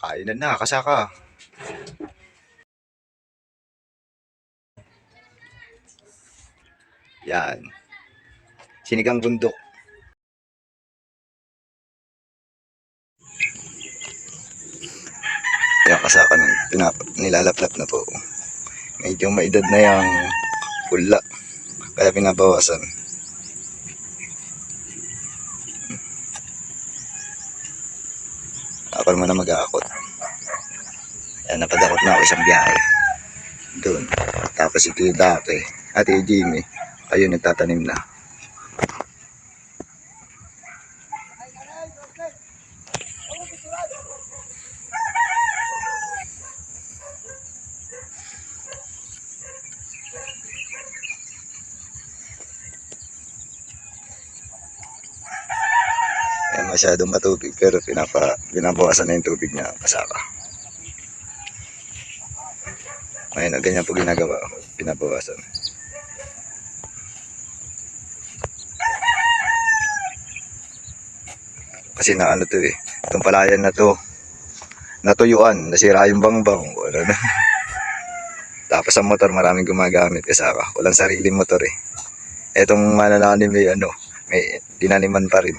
Kainan na, kasaka. Yan. Sinigang bundok. Yan, kasaka ng pinap nilalaplap na po. Medyo may edad na yung pula. Kaya pinabawasan. Ako naman na mag-aakot. Yan, napadakot na ako isang biyahe. Doon. Tapos ito yung dati. At yung Jimmy. Ayun, nagtatanim na. Yan, masyadong matubig pero pinapa, pinabawasan na yung tubig niya kasaka. Ngayon, na ganyan po ginagawa. Pinabawasan. Kasi na ano to eh. Itong palayan na to. Natuyuan. Nasira yung bangbang. Wala na. Tapos ang motor maraming gumagamit kasaka. Walang sariling motor eh. Etong manananim may ano. May tinaniman pa rin.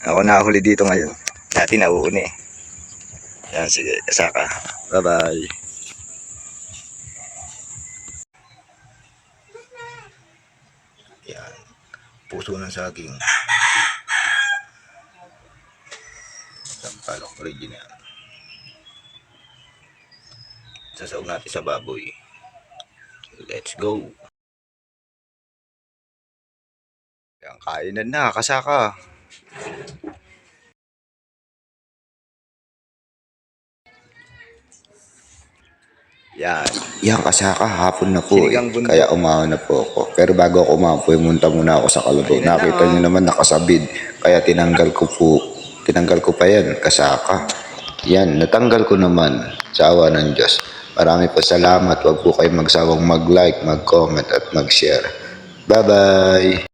Ako nakahuli dito ngayon. Dati nauuni. Yan, sige. Saka. Bye-bye. Yan. Puso ng saging. Sampalok original. Sasaw natin sa baboy. Let's go. Yan, kainan na. Kasaka. Yan. Yan kasaka hapon na po eh. Kaya umawa na po ako. Pero bago ako umawa po, munta muna ako sa na Nakita lang. niyo naman nakasabid. Kaya tinanggal ko po. Tinanggal ko pa yan, kasaka. Yan, natanggal ko naman sa awa ng Diyos. Marami po salamat. Huwag po kayong magsawang mag-like, mag-comment at mag-share. Bye-bye!